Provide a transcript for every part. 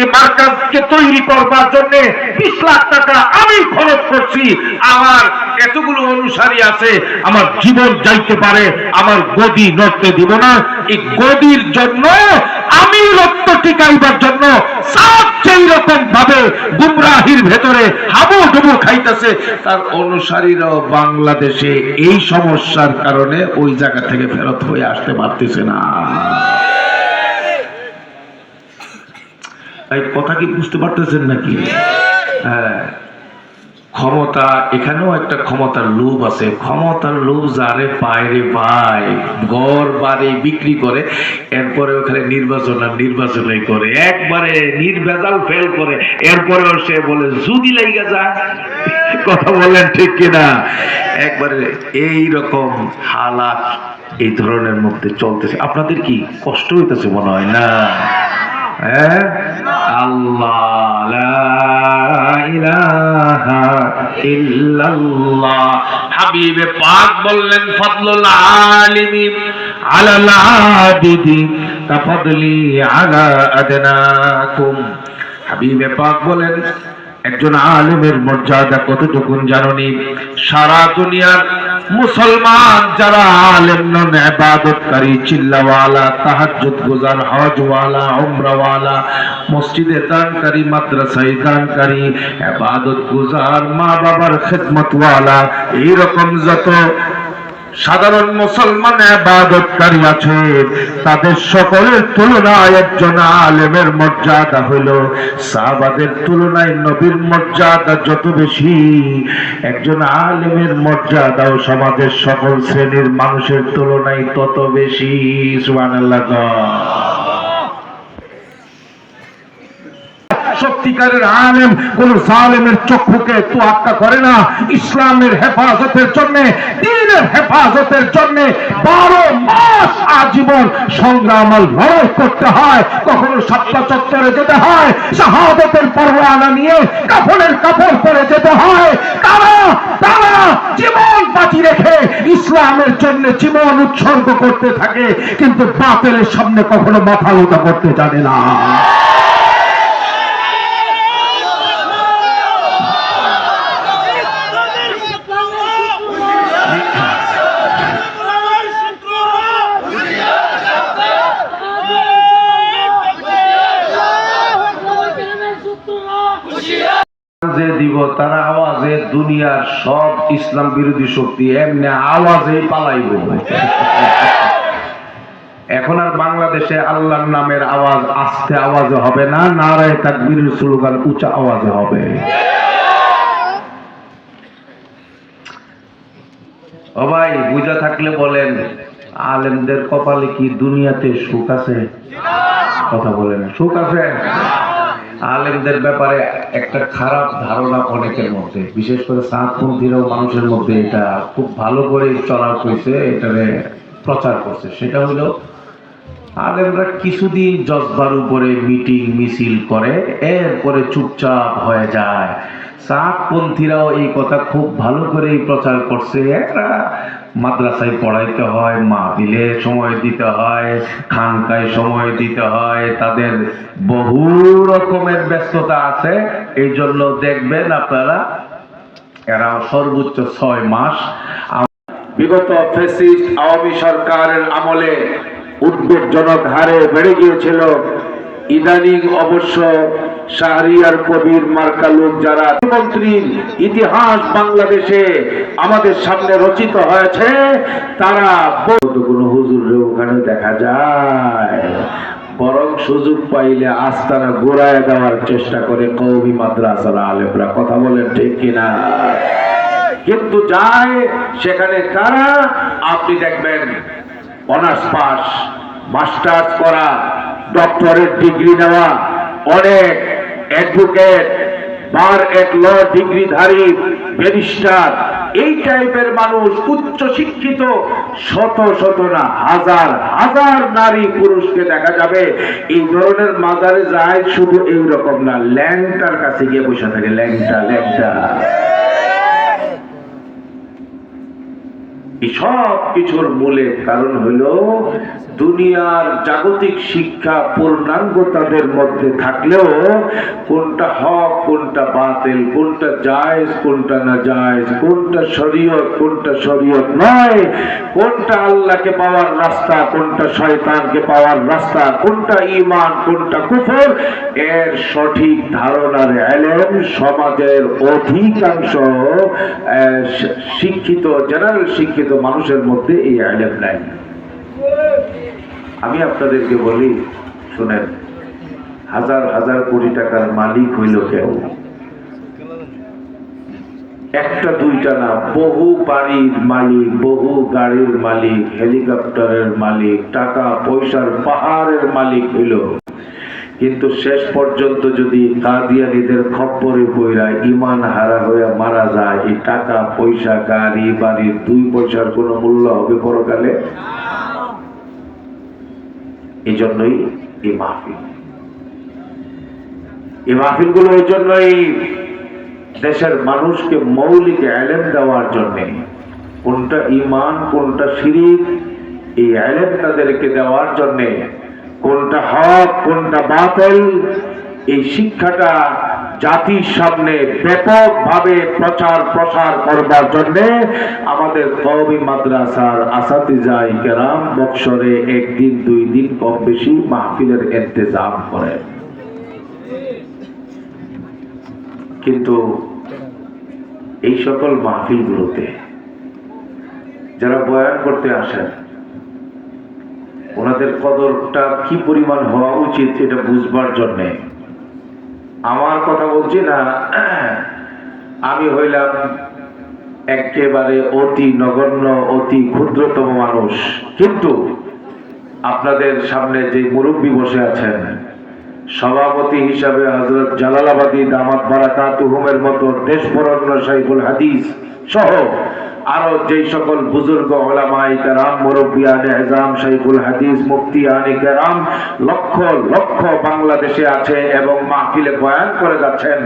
এই মার্কাজকে তৈরি করবার জন্য বিশ লাখ টাকা আমি খরচ করছি। আমার এতগুলো অনুসারী আছে, আমার জীবন যাইতে পারে, আমার গদি নড়তে দিব না। এই গদির জন্য, আমি রক্ত টিকাইবার জন্য সব সেই রকম ভাবে গুমরাহির ভেতরে হাবু ডুবু খাইতেছে, তার অনুসারীরাও বাংলাদেশে এই সমস্যার কারণে ওই জায়গা থেকে ফেরত হয়ে আসতে পারতেছে না। এই কথা কি বুঝতে পারতেছেন নাকি? হ্যাঁ। ক্ষমতা, এখানেও একটা ক্ষমতার লোভ আছে। ক্ষমতার লোভ যারে পায় রে পায় ঘর, বাড়ি বিক্রি করে, এরপরে ওখানে নির্বাচন আর নির্বাচনই করে। একবারে নির্ভেজাল ফেল করে, এরপরেও সে বলে যদি লাইগা যায় কথা বলেন ঠিক কিনা? একবারে এই রকম হালাত এই ধরনের মধ্যে চলতেছে। আপনাদের কি কষ্ট হইতেছে মনে হয়? না। আল্লাহ ইলাহা ইল্লাল্লাহ। হাবিবে পাক বললেন, ফদলুল আলিমি আলাল আবিদি কাফদলি আলা আদনাকুম। হাবিবে পাক বলেন একজন আলেমের মর্যাদা কতটুকুন জাননি? সারা দুনিয়ার মুসলমান যারা আলেম নন ইবাদতকারী, চিল্লাওয়ালা, তাহাজ্জুদ গুজার, হজওয়ালা, উমরাওয়ালা, মসজিদে দানকারী, মাদ্রাসায় দানকারী, ইবাদত গুজার মা বাবার খেদমতওয়ালা, এইরকম যত সাধারণ মুসলমান আবাদতকারী আছে। তাদের সকলের তুলনায় একজন আলেমের মর্যাদা হইল। সাহাবাদের তুলনায় নবীর মর্যাদা যত বেশি। একজন আলেমের মর্যাদাও সমাজের সকল শ্রেণির মানুষের তুলনায় তত বেশি। সুবহানাল্লাহ। সত্যিকারের আলেম কোন জালেমের চক্ষুকে তোয়াক্কা করে না। ইসলামের হেফাজতের জন্য, দিনের হেফাজতের জন্য বারো মাস আজীবন সংগ্রাম লড়াই করতে হয়। কখনো সাতটা চত্বরে যেতে হয়, শাহাদতের পরোয়ানা নিয়ে কাপড়ের কাপড় পরে যেতে হয়। তারা তারা জীবন বাঁচি রেখে ইসলামের জন্য জীবন উৎসর্গ করতে থাকে, কিন্তু বাতিলের সামনে কখনো মাথা উঠা করতে জানে না। যে দিব, তারা আওয়াজে দুনিয়ার সব ইসলাম বিরোধী শক্তি এমনি আওয়াজে পালাইব। এখন আর বাংলাদেশে আল্লাহর নামের আওয়াজ আস্তে আওয়াজে হবে না, নারায় তাকবীরের স্লোগান উঁচা আওয়াজে হবে। ও ভাই, বুঝা থাকলে বলেন, আলেমদের কপালে কি দুনিয়াতে সুখ আছে? কথা বলেন সুখ আছে? আলেমদের ব্যাপারে একটা খারাপ ধারণা অনেকের মধ্যে, বিশেষ করে সাতপন্থীরাও মানুষের মধ্যে এটা খুব ভালো করে চলা হয়েছে, এটারে প্রচার করছে। সেটা হলো, আলেমরা কিছুদিন জজবার উপরে মিটিং, মিছিল করে, এরপরে চুপচাপ হয়ে যায়। সাতপন্থীরাও এই কথা খুব ভালো করেই প্রচার করছে। একটা মাদ্রাসায় পড়াইতে হয়, মাহফিলে সময় দিতে হয়, খানকায় সময় দিতে হয়, তাদের বহু রকমের ব্যস্ততা আছে। এই জন্য দেখবেন আপনারা, এরা সর্বোচ্চ ছয় মাস বিগত ফেসিস্ট আওয়ামী সরকারের আমলে উদ্বেগজনক হারে বেড়ে গিয়েছিল। ইদানিং অবশ্য শাহরিয়ার কবির মার্কা লোক যারা মন্ত্রীর ইতিহাস বাংলাদেশে আমাদের সামনে রচিত হয়েছে, তারা কোনো হুজুরে ওখানে দেখা যায়। বরং সুযোগ পাইলে আস্তানা গোড়ায় দেওয়ার চেষ্টা করে কৌমি মাদ্রাসার আলেমরা। কথা বলেন ঠিক কিনা? কিন্তু যায়, সেখানে তারা, আপনি দেখবেন, অনার্স পাস, মাস্টার্স করা, ডক্টরেট ডিগ্রি নেওয়া অনেক অ্যাডভোকেট বার এক ল ডিগ্রিধারী ব্যারিস্টার এই টাইপের মানুষ উচ্চ শিক্ষিত, শত শত না, হাজার হাজার নারী পুরুষকে দেখা যাবে। এই ধরনের মাজারে যায় শুধু এইরকম না, ল্যাংটার কাছে গিয়ে বসে থাকে, ল্যাংটা ল্যাংটা। সব কিছুর মূলে কারণ হলো দুনিয়ার জাগতিক শিক্ষা পূর্ণাঙ্গ তাদের মধ্যে থাকলেও কোনটা হক, কোনটা বাতিল, কোনটা জায়েজ, কোনটা না জায়েজ, কোনটা শরীয়ত কোনটা শরীয়ত নয়, কোনটা আল্লাহকে পাওয়ার রাস্তা, কোনটা শয়তানকে পাওয়ার রাস্তা, কোনটা ইমান কোনটা কুফর, এর সঠিক ধারণার এলেম সমাজের অধিকাংশ শিক্ষিত জেনারেল শিক্ষিত মানুষের মধ্যে এই এলেম নাই আমি আপনাদেরকে বলি, শুনেন, হাজার হাজার কোটি টাকার মালিক হইল কেউ। একটা, দুইটা না, বহু বাড়ির মালিক, বহু গাড়ির মালিক, হেলিকপ্টারের মালিক টাকা পয়সার পাহাড়ের মালিক হইল। কিন্তু শেষ পর্যন্ত যদি কাদিয়ানিদের খপ্পরে পইরা ইমান হারা হয়ে মারা যায়, এই টাকা, পয়সা, গাড়ি বাড়ির দুই পয়সার কোনো মূল্য হবে পরকালে? এই জন্যই এই মাহফিল। এই মাহফিলগুলো এই জন্যই দেশের মানুষকে মৌলিক এলেম দেওয়ার জন্য। কোনটা ইমান কোনটা শিরিক, এই এলেম তাদেরকে দেওয়ার জন্য কোনটা হক, কোনটা বাতিল, এই শিক্ষাটা জাতির সামনে ব্যাপকভাবে প্রচার প্রসার করবার জন্য আমাদের কওমি মাদ্রাসার আসাতিজাই কেরাম বৎসরে একদিন, দুই দিন কম বেশি মাহফিলের ইন্তজাম করেন কিন্তু এই সকল মাহফিলগুলোতে যারা বয়ান করতে আসেন ওনাদের কদরটা কি পরিমাণ হওয়া উচিত এটা বুঝবার জন্যে। আমার কথা বলছি না, আমি হইলাম একেবারে অতি নগণ্য, অতি ক্ষুদ্রতম মানুষ। কিন্তু আপনাদের সামনে যে মুরব্বী বসে আছেন, সভাপতি হিসাবে হজরত জালালাবাদী দামাত বারাকাতুহুমের মতো দেশবরণ্য শাইখুল হাদিস সহ আরও যেই সকল বুজুর্গ ওলামাই কেরাম এজাম হাদিস কেরাম লক্ষ লক্ষ বাংলাদেশে আছে এবং মাহফিলে বয়ান করে যাচ্ছেন,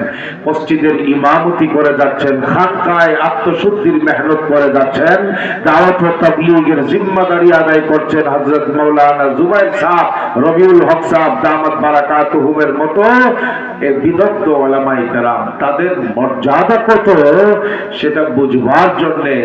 মসজিদের ইমামতি করে যাচ্ছেন আত্মশুদ্ধির মেহনত করে যাচ্ছেন, দাওয়াত ও জিম্মাদারি আদায় করছেন হযরত মাওলানা জুবাইর রবিউল হক সাহেব দামাত বারাকাতুহুমের মতো এ বিদগ্ধ ওলামাই কেরাম। তাদের মর্যাদা কত সেটা বুঝবার জন্য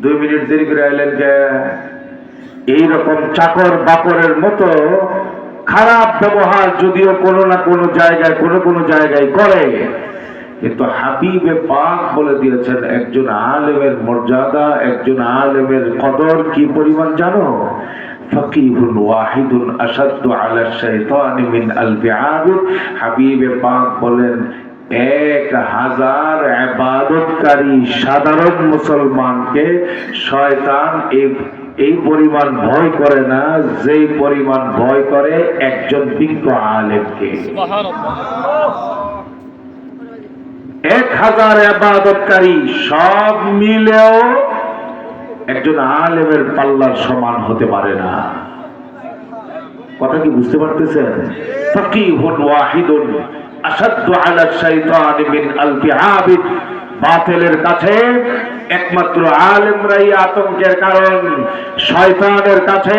দুই মিনিট দেরি করে আইলেন যে, এইরকম চাকর বাকরের মতো খারাপ ব্যবহার যদিও কোনো না কোনো জায়গায়, কোনো কোনো জায়গায় করে। কিন্তু হাবিবে পাক বলে দিয়েছেন, একজন আলেমের মর্যাদা, একজন আলেমের কদর কি পরিমাণ জানো? ফকিহুন ওয়াহিদুন আসাদ্দু আলা শাইতানি মিন আলফি আবিদ হাবিবে পাক বলেন এক হাজার আবাদতকারী সাধারণ মুসলমানকে শয়তান এই এই পরিমাণ ভয় করে না, যেই পরিমাণ ভয় করে একজন বিজ্ঞ আলেমকে। এক হাজার আবাদতকারী সব মিলেও একজন আলেমের পাল্লার সমান হতে পারে না। কথা কি বুঝতে পারতেছেন? ফাকিহুন ওয়াহিদুন। আসাদ্দু আলা শাইতানি মিন আলফি আবিদ কাছে একমাত্র আলেমরাই আতঙ্কের কারণ। শয়তানের কাছে,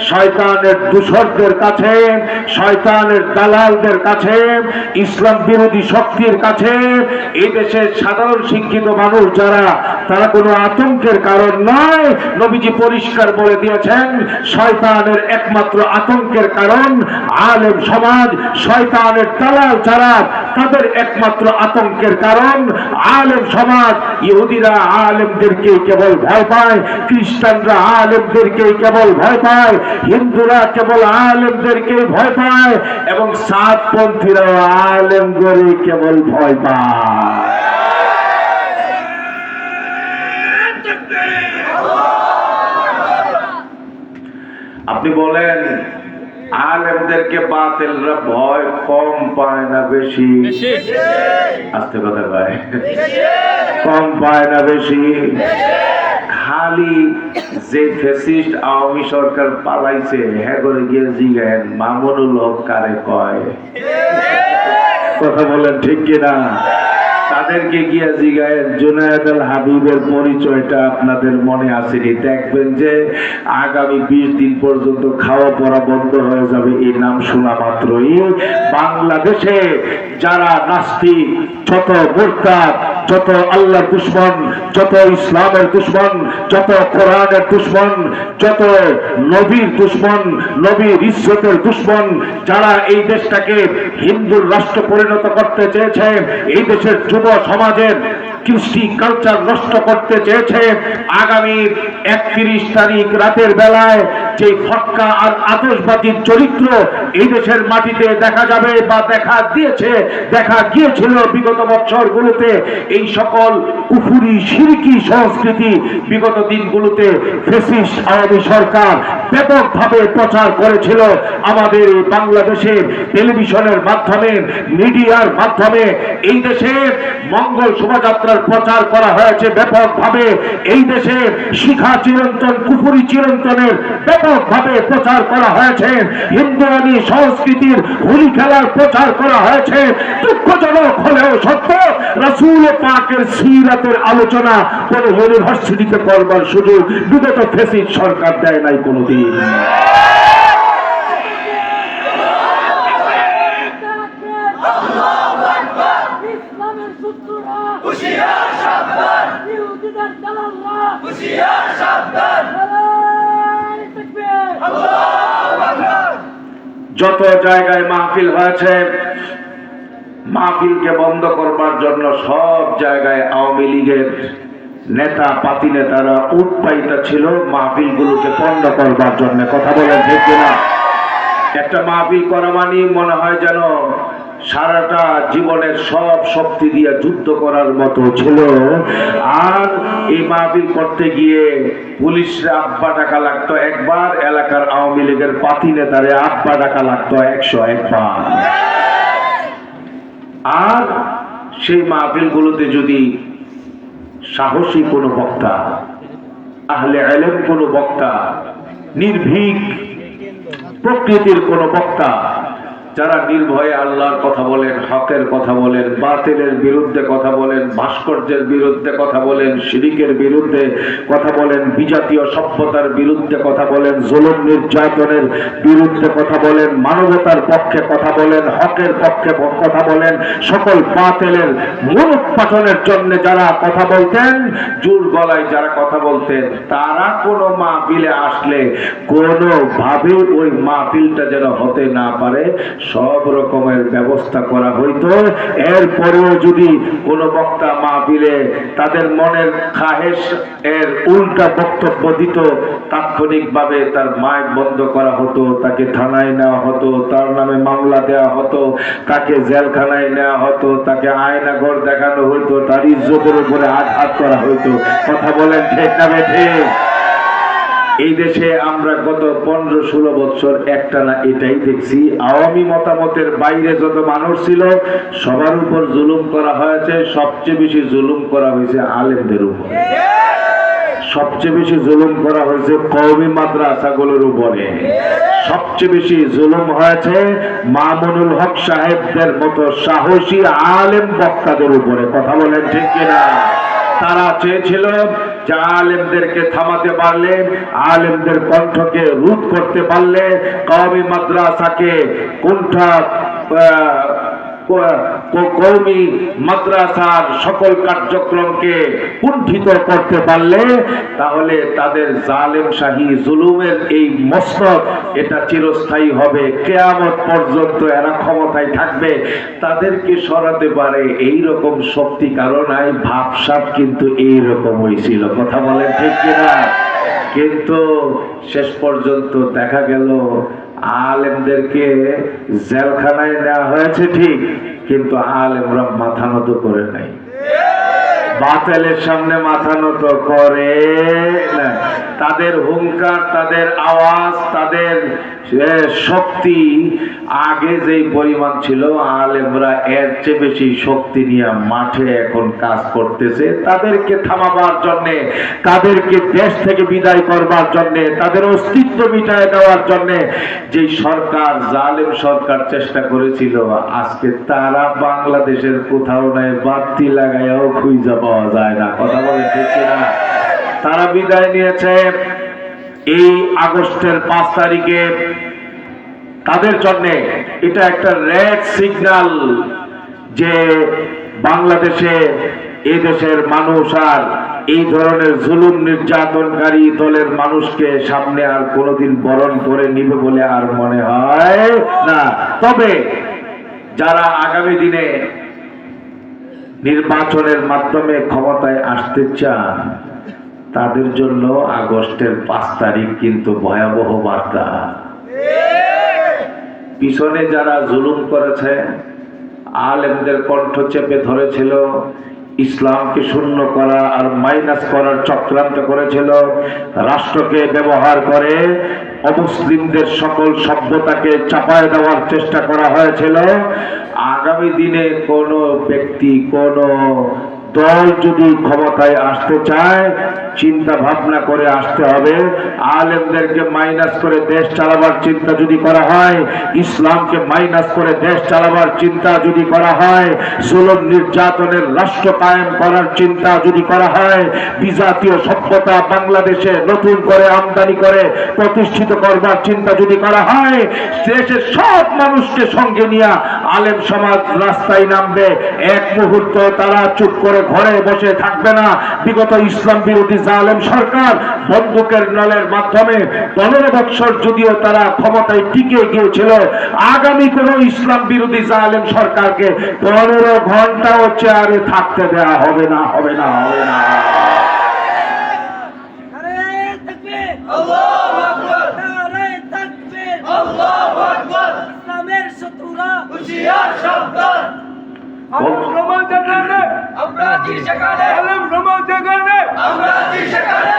শয়তানের দূষরদের কাছে, শয়তানের দালালদের কাছে, ইসলাম বিরোধী শক্তির কাছে এই দেশের সাধারণ শিক্ষিত মানুষ যারা, তারা কোনো আতঙ্কের কারণ নয়। নবীজি পরিষ্কার বলে দিয়েছেন, শয়তানের একমাত্র আতঙ্কের কারণ আলেম সমাজ, শয়তানের দালাল যারা তাদের একমাত্র আতঙ্কের কারণ আলেম সমাজ। ইহুদিরা আলেমদেরকে কেবল ভয় পায়, খ্রিস্টানরা আলেমদেরকে কেবল ভয় পায়, হিন্দুরা কেবল আলেমদেরকে ভয় পায় এবং সাতপন্থীরা আলেম করে কেবল ভয় পায়। আপনি বলেন আলেমদেরকে বাতিলরা ভয় কম পায় না বেশি। আস্তে কথা কয়। কম পায় না বেশি। খালি যে ফেসিস্ট আওয়ামী সরকার পালাইছে হ্যাঁ করে গিয়ে জিগেন মামুনুল হক কারে কয়? কথা বলেন ঠিক কিনা? তাদেরকে গিয়া জিগায় জুনায়দ আল হাবিবের পরিচয়টা আপনাদের মনে আসেনি। দেখবেন যে আগামী বিশ দিন পর্যন্ত খাওয়া পড়া বন্ধ হয়ে যাবে, এই নাম শোনা মাত্রই। বাংলাদেশে যারা নাস্তিক যত মোরতাদ, যত আল্লাহর দুশ্মন, যত ইসলামের দুশ্মন, যত কোরআনের দুশ্মন, যত নবীর দুশ্মন, নবীর ইজ্জতের দুশ্মন, যারা এই দেশটাকে হিন্দুর রাষ্ট্র পরিণত করতে চেয়েছে, এই দেশের যুব সমাজের কৃষ্টি কালচার নষ্ট করতে চেয়েছে। আগামী একত্রিশ তারিখ রাতের বেলায় যে ফটকা আর আতসবাজির চরিত্র এই দেশের মাটিতে দেখা যাবে বা দেখা দিয়েছে, দেখা গিয়েছিল বিগত বছরগুলোতে এই সকল কুফুরি, সিরিকি সংস্কৃতি বিগত দিনগুলোতে ফেসিস্ট আওয়ামী সরকার ব্যাপকভাবে প্রচার করেছিল। আমাদের এই বাংলাদেশের টেলিভিশনের মাধ্যমে, মিডিয়ার মাধ্যমে এই দেশে মঙ্গল শোভাযাত্রার প্রচার করা হয়েছে ব্যাপকভাবে। এই দেশে শিখা চিরন্তন, কুফুরি চিরন্তনের ব্যাপকভাবে প্রচার করা হয়েছে। হিন্দুয়ানি সংস্কৃতির হোলি খেলার প্রচার করা হয়েছে। দুঃখজনক হলেও সত্য, রাসূল পাকের সিরাতের আলোচনা কোন ইউনিভার্সিটিতে করবার সুযোগ বিগত ফেসিস সরকার দেয় নাই কোনোদিন। যত জায়গায় মাহফিল হয়েছে মাহফিলকে বন্ধ করবার জন্য সব জায়গায় আওয়ামী লীগের নেতা, পাতি নেতারা উৎপাইতা ছিল, মাহফিলগুলোকে বন্ধ করবার জন্য। কথা বলেন ঠিক কিনা? একটা মাহফিল করা মানে মনে হয় যেন সারাটা জীবনের সব শক্তি দিয়ে যুদ্ধ করার মতো ছিল। আর এই মাহফিল করতে গিয়ে পুলিশরা আব্বা টাকা লাগতো একবার, এলাকার আওয়ামী লীগের পাতি নেতারে আব্বা টাকা লাগতো একশো একবার। আর সেই মাহফিলগুলোতে যদি সাহসী কোনো বক্তা, আহলে আলেম কোনো বক্তা, নির্ভীক প্রকৃতির কোনো বক্তা যারা নির্ভয়ে আল্লাহর কথা বলেন, হকের কথা বলেন, বাতিলের বিরুদ্ধে কথা বলেন, ভাস্কর্যের বিরুদ্ধে কথা বলেন, শিরিকের বিরুদ্ধে কথা বলেন, বিজাতীয় সভ্যতার বিরুদ্ধে কথা বলেন, জুলুম নির্যাতনের বিরুদ্ধে কথা বলেন, মানবতার পক্ষে কথা বলেন, হকের পক্ষে কথা বলেন, সকল বাতিলের মূলোৎপাটনের জন্য যারা কথা বলতেন, জোর গলায় যারা কথা বলতেন, তারা কোনো মাহফিলে আসলে কোনোভাবে ওই মাহফিলটা যেন হতে না পারে। সব রকমের ব্যবস্থা করা হইতো। এরপরেও যদি কোনো বক্তা মাহফিলে তাদের মনের খাহেশ এর উল্টা বক্তব্য দিত, তাৎক্ষণিকভাবে তার মাইক বন্ধ করা হতো, তাকে থানায় নেওয়া হতো, তার নামে মামলা দেওয়া হতো, তাকে জেলখানায় নেওয়া হতো, তাকে আয়না ঘর দেখানো হতো তার ইজ্জতের উপরে আঘাত করা হতো কথা বলেন ঠিক না ঠিক? এই দেশে আমরা গত পনেরো ষোলো বছর একটানা এটাই দেখছি। আওয়ামী মতামতের বাইরে যত মানুষ ছিল, সবার উপর জুলুম করা হয়েছে, সবচেয়ে বেশি জুলুম করা হয়েছে আলেমদের উপর। সবচেয়ে বেশি জুলুম করা হয়েছে কওমি মাদ্রাসাগুলোর উপরে। সবচেয়ে বেশি জুলুম হয়েছে মামুনুল হক সাহেবদের মতো সাহসী আলেম বক্তাদের উপরে। কথা বলেন ঠিক কিনা? তারা চেয়েছিল যে আলেমদেরকে থামাতে পারলে আলেমদের কণ্ঠকে রোধ করতে পারলে কওমি মাদ্রাসাকে কোনটা কৌমি মাদ্রাসার সকল কার্যক্রমকে কুণ্ঠিত করতে পারলে তাহলে তাদের জালেম শাহী জুলুমের এই মসনদ এটা চিরস্থায়ী হবে। কেয়ামত পর্যন্ত এরা ক্ষমতায় থাকবে। তাদেরকে সরাতে পারে এই রকম শক্তি কারণায় ভাবসাব কিন্তু এই রকম হয়েছিল কথা বলেন ঠিক কিনা? কিন্তু শেষ পর্যন্ত দেখা গেল আলেমদেরকে জেলখানায় নেওয়া হয়েছে ঠিক, কিন্তু আলেমরা মাথা নত করে নাই। বাতেলের সামনে মাথা নত করে তাদের হুঙ্কার, তাদের আওয়াজ, তাদের শক্তি আগে যে পরিমাণ ছিল, আলেমরা এর চেয়ে বেশি শক্তি নিয়ে মাঠে এখন কাজ করতেছে। তাদেরকে থামাবার জন্যে, তাদেরকে দেশ থেকে বিদায় করবার জন্যে, তাদের অস্তিত্ব মিটায় দেওয়ার জন্যে যে সরকার, জালেম সরকার চেষ্টা করেছিল, আজকে তারা বাংলাদেশের কোথাও নাই, বাতি লাগাইয়াও খুঁজে পাওয়া যায় না। কথা বলে ঠিক কিনা? তারা বিদায় নিয়েছে। এই আগস্টের পাঁচ তারিখে তাদের জন্য এটা একটা রেড সিগন্যাল যে বাংলাদেশে এই দেশের মানুষ আর এই ধরনের জুলুম নির্যাতনকারী দলের মানুষকে সামনে আর কোনোদিন বরণ করে নিবে বলে আর মনে হয় না। তবে যারা আগামী দিনে নির্বাচনের মাধ্যমে ক্ষমতায় আসতে চান তাদের জন্য আগস্টের পাঁচ তারিখ কিন্তু ভয়াবহ বার্তা। পিছনে যারা জুলুম করেছে, আলেমদের কণ্ঠ চেপে ধরেছিল, ইসলামকে শূন্য করা আর মাইনাস করার চক্রান্ত করেছিল, রাষ্ট্রকে ব্যবহার করে অমুসলিমদের সকল সভ্যতাকে চাপায় দেওয়ার চেষ্টা করা হয়েছিল। আগামী দিনে কোনো ব্যক্তি, কোনো দল যদি ক্ষমতায় আসতে চায় চিন্তা ভাবনা করে আসতে হবে। আলেমদেরকে মাইনাস করে দেশ চালাবার চিন্তা যদি করা হয়, ইসলামকে মাইনাস করে দেশ চালাবার চিন্তা যদি করা হয়, জুলুম নির্যাতনের রাষ্ট্র কায়েম করার চিন্তা যদি করা হয়, বিজাতীয় সভ্যতা বাংলাদেশে নতুন করে আমদানি করে প্রতিষ্ঠিত করবার চিন্তা যদি করা হয়, দেশের সব মানুষকে সঙ্গে নিয়ে আলেম সমাজ রাস্তায় নামবে। এক মুহূর্ত তারা চুপ করে ঘরে বসে থাকবে না। বিগত ইসলাম বিরোধী জালেম সরকার বন্দুকের নলের মাধ্যমে পনেরো বৎসর যদিও তারা ক্ষমতায় টিকে গিয়েছিল আগামী কোন ইসলাম বিরোধী জালেম সরকারকে পনেরো ঘন্টাও চেয়ারে থাকতে দেওয়া হবে না হবে না হবে না। আরে তাকবীর আল্লাহু আকবার। আরে তাকবীর ইসলামের শত্রুরা হুশিয়ার সাবধান। আলেম সমাজ জাগানে আমরা জি সেখানে। আলেম সমাজ জাগানে আমরা জি সেখানে।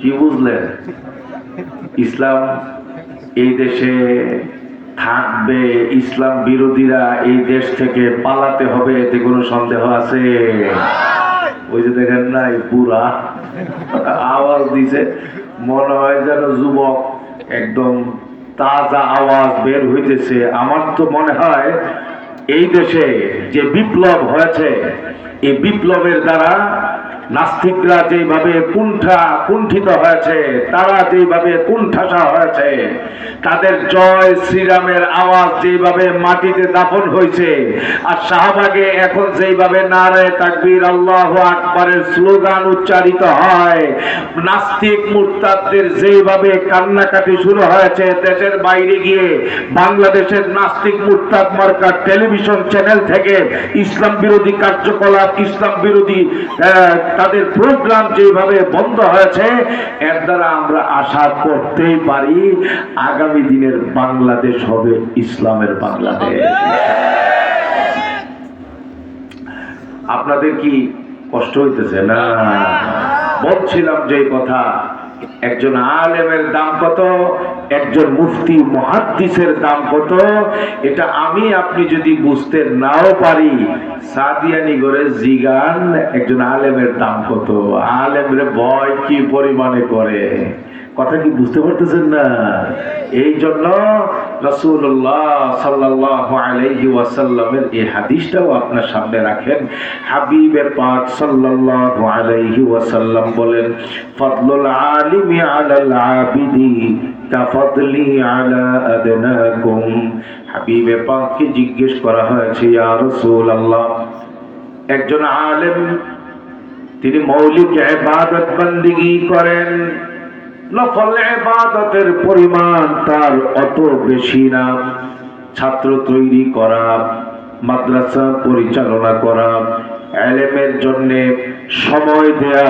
কি বুঝলেন ইসলাম এই দেশে থাকবে ইসলাম বিরোধীরা এই দেশ থেকে পালাতে হবে এতে কোনো সন্দেহ আছে? ওই যে দেখেন না পুরা আওয়াজ দিছে মনে হয় যেন যুবক একদম তাজা আওয়াজ বের হইতেছে। আমার তো মনে হয় এই দেশে যে বিপ্লব হয়েছে, এই বিপ্লবের দ্বারা নাস্তিকরা যেভাবে কুণ্ঠা কুণ্ঠিত হয়েছে, তারা যেভাবে কুণ্ঠাসা হয়েছে, তাদের জয় শ্রীরামের আওয়াজ যেভাবে মাটিতে দাফন হয়েছে, আর শাহবাগে এখন যেভাবে নারে তাকবীর আল্লাহ আকবরের স্লোগান উচ্চারিত হয়, নাস্তিক মুরতাদদের যেভাবে কান্নাকাটি শুরু হয়েছে, দেশের বাইরে গিয়ে বাংলাদেশের নাস্তিক মুরতাদ মার্কার টেলিভিশন চ্যানেল থেকে ইসলাম বিরোধী কার্যকলাপ, ইসলাম বিরোধী তাদের প্রোগ্রাম যেভাবে বন্ধ হয়েছে, এর দ্বারা আমরা আশা করতেই পারি আগামী দিনের বাংলাদেশ হবে ইসলামের বাংলাদেশ। আপনাদের কি কষ্ট হইতেছে? না। বলছিলাম যে কথা একজন আলেমের দাম কত? একজন মুফতি মহাদ্দিসের দাম কত? এটা আমি, আপনি যদি বুঝতে নাও পারি, সাদিয়ানি করে জিগান, একজন আলেমের দাম কত? আলেমরে ভয় কি পরিমাণে করে? কথা কি বুঝতে পারতেছেন না? এই জন্য রসুল্লাহ সাল্লাহ আলাইহি ওয়াসাল্লামের এই হাদিসটাও আপনার সামনে রাখেন। হাবিবে পাক সাল্লাহ আলাইহি ওয়াসাল্লাম বলেন, ফদলুল আলিমি আলাল আবিদি, কাফদলি আলা আদনাকুম। হাবিবে পাককে জিজ্ঞেস করা হয়েছে, ইয়া রাসূলুল্লাহ, একজন আলেম, তিনি মৌলিক ইবাদত বন্দিগি করেন নফল ইবাদতের পরিমাণ তার অত বেশি না। ছাত্র তৈরি করা, মাদ্রাসা পরিচালনা করা, এলেমের জন্য সময় দেয়া,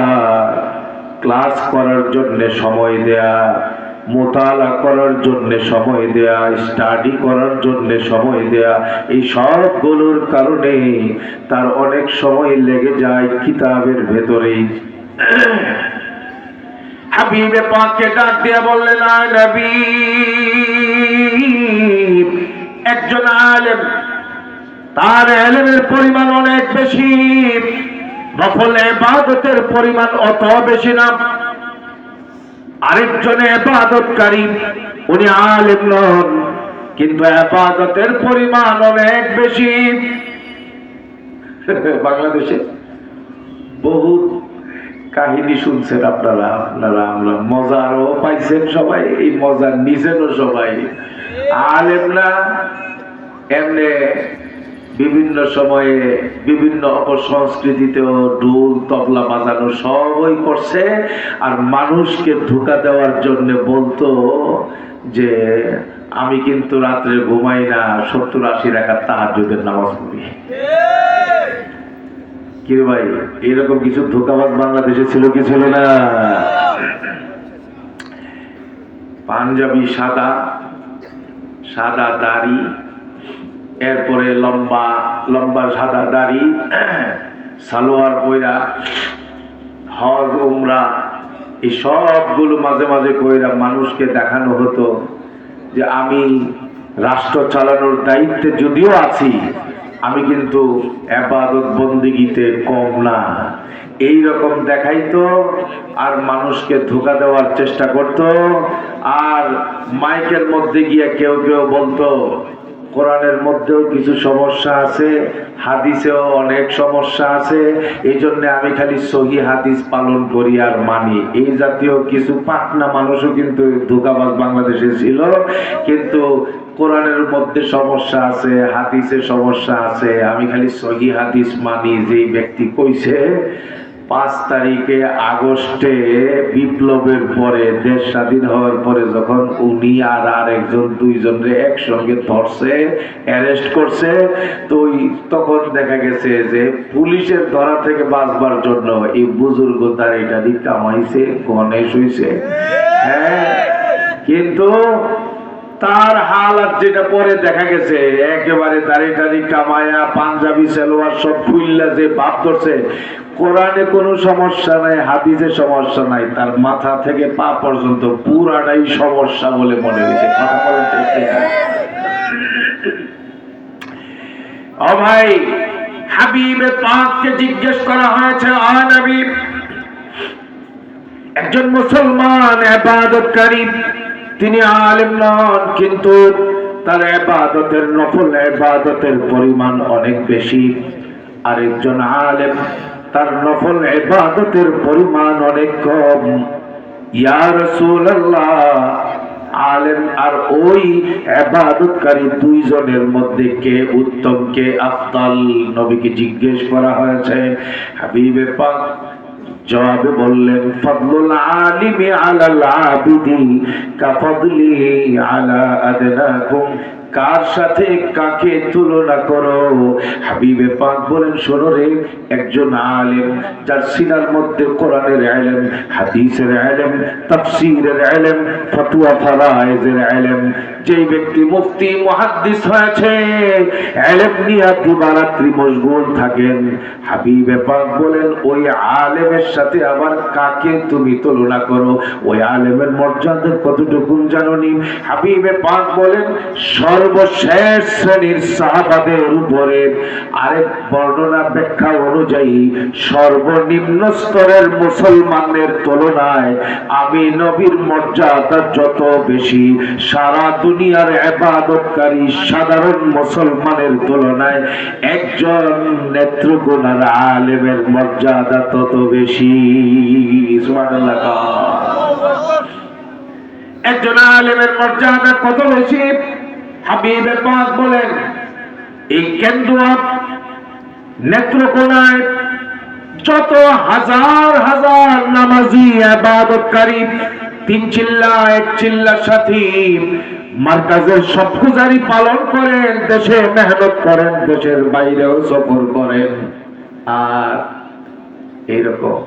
ক্লাস করার জন্য সময় দেয়া, মোতালা করার জন্য সময় দেয়া, স্টাডি করার জন্য সময় দেয়া, এই সবগুলোর কারণে তার অনেক সময় লেগে যায় কিতাবের ভেতরেই। হাবিবে পাককে ডাক দিয়ে বললেন আয় নবী। একজন আলেম, তার এলেমের পরিমাণ অনেক বেশি, নফল এবাদতের পরিমাণ অত বেশি না। আরেকজন এবাদতকারী, উনি আলেম নন, কিন্তু এবাদতের পরিমাণ অনেক বেশি। বাংলাদেশে বহুত কাহিনী শুনছেন আপনারা? আপনারা আমরা মজারও পাইছেন সবাই, এই মজা নিছেনও সবাই। আলেম না এমনি বিভিন্ন সময়ে বিভিন্ন অপসংস্কৃতিতেও ঢোল, তবলা বাজানো সবই করছে, আর মানুষকে ধোকা দেওয়ার জন্য বলতো যে, আমি কিন্তু রাত্রে ঘুমাই না, সত্তর আশি রাখার তাহাজুদের নামাজ পড়ি। কি রে ভাই? এরকম কিছু ধোকাবাজ বাংলাদেশে ছিল কি ছিল না? পাঞ্জাবি, সাদা সাদা দাড়ি, এরপরে লম্বা লম্বা সাদা দাড়ি, সালোয়ার, পয়রা, হজ, উমরা, এই সবগুলো মাঝে মাঝে কইরা মানুষকে দেখানো হতো যে আমি রাষ্ট্র চালানোর দায়িত্বে যদিও আছি আমি কিন্তু আবাদত বন্দিগিতে কম না। এই রকম দেখাইতো আর মানুষকে ধোকা দেওয়ার চেষ্টা করত আর মাইকের মধ্যে গিয়ে কেউ কেউ বলতো, কোরআনের মধ্যেও কিছু সমস্যা আছে, হাদিসেও অনেক সমস্যা আছে এই জন্য আমি খালি সহি হাদিস পালন করি আর মানি। এই জাতীয় কিছু পাটনা মানুষও কিন্তু ধোকাবাজ বাংলাদেশে ছিল, কিন্তু কোরআনের মধ্যে সমস্যা আছে হাদিসে সমস্যা আছে। আমি খালি সহি হাদিস মানি যেই ব্যক্তি কইছে, পাঁচ তারিখে আগস্টে বিপ্লবের পরে, দেশ স্বাধীন হওয়ার পরে যখন উনি আর আর আরেকজন দুইজনরে একসঙ্গে ধরছে, অ্যারেস্ট করছে, তো তখন দেখা গেছে যে পুলিশের ধরা থেকে বাঁচবার জন্য এই বুজুর্গ তার এটা কামাইছে, গণেশ হইছে। হ্যাঁ কিন্তু তার হালাত যেটা পরে দেখা গেছে, একেবারে দাড়ি টাড়ি কামায়া, পাঞ্জাবি, সালোয়ার সব ফুল্লা যে ভাব ধরছে, কোরআনে কোনো সমস্যা নাই, হাদিসে সমস্যা নাই, তার মাথা থেকে পা পর্যন্ত পুরাটাই সমস্যা বলে মনে হয়েছে। ও ভাই, হাবিবে পাককে জিজ্ঞেস করা হয়েছে, আ নবী, একজন মুসলমান এবাদতকারী তিনি আলেম নন, কিন্তু তার এবাদতের নফল, এবাদতের পরিমাণ অনেক বেশি। আরেকজন আলেম, তার নফল, এবাদতের পরিমাণ অনেক কম। আলেম আর ওই এবাদতকারী দুইজনের মধ্যে কে উত্তম, কে আফদাল? নবীকে জিজ্ঞেস করা হয়েছে, হাবিবে পাক জবাবে বললেন ফদলুল আলিমি আলাল আবিদি কাফদলিহি আলা আদনাকুম কার সাথে কাকে তুলনা করো? হাবিবে পাক বলেন, শোনো রে, একজন আলেম, যার সিনার মধ্যে কোরআনের ইলম হাদিসের ইলম তাফসীরের ইলম ফতোয়া ফারায়েজের ইলম যেই ব্যক্তি মুফতি, মুহাদ্দিস হয়েছে ইলম নিয়ে দিবারাত্রি মশগুল থাকেন। হাবিবে পাক বলেন, ওই আলেমের সাথে আবার কাকে তুমি তুলনা করো? ওই আলেমের মর্যাদা কতটুকু জাননি? হাবিবে পাক বলেন সর্বশেষ শ্রেণির সাহাবাদের উপরে আরেক বর্ণনা ব্যাখ্যা অনুযায়ী সর্বনিম্ন স্তরের মুসলমানদের তুলনায় আমি নবীর মর্যাদা যত বেশি, সারা দুনিয়ার এবাদতকারী সাধারণ মুসলমানের তুলনায় একজন নেত্রকোনার আলেমের মর্যাদা তত বেশি। একজন আলেমের মর্যাদা কত বেশি? হাবিবে পাক বলেন, এই কেন্দ্র নেত্রকোনায় যত হাজার হাজার নামাজি আবাদতকারী, তিন চিল্লা, এক চিল্লার সাথী মার্কাজের সব পূজারি পালন করেন, দেশে মেহনত করেন, দেশের বাইরেও সফর করেন আর এইরকম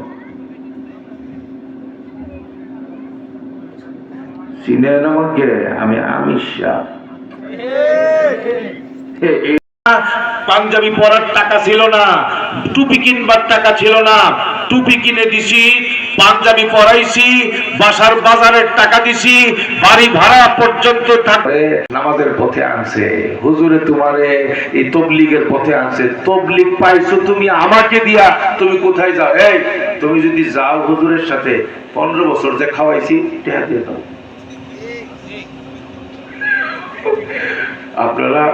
চিনেন আমাকে আমি আমিষ শাহ। পাঞ্জাবি পরার টাকা ছিল না, টুপি কিনবার টাকা ছিল না। টুপি কিনে দিছি, পাঞ্জাবি পরাইছি, বাসার বাজারের টাকা দিছি, বাড়ি ভাড়া পর্যন্ত নামাজের পথে আনছে। হুজুরে তোমারে এই তবলিগের পথে আনছে। তবলিগ পাইছো তুমি, আমাকে দিয়া, তুমি কোথায় যাও? এই, তুমি যদি যাও হুজুরের সাথে, পনেরো বছর যে খাওয়াইছি টেহা দিয়ে দাও। आपल्याला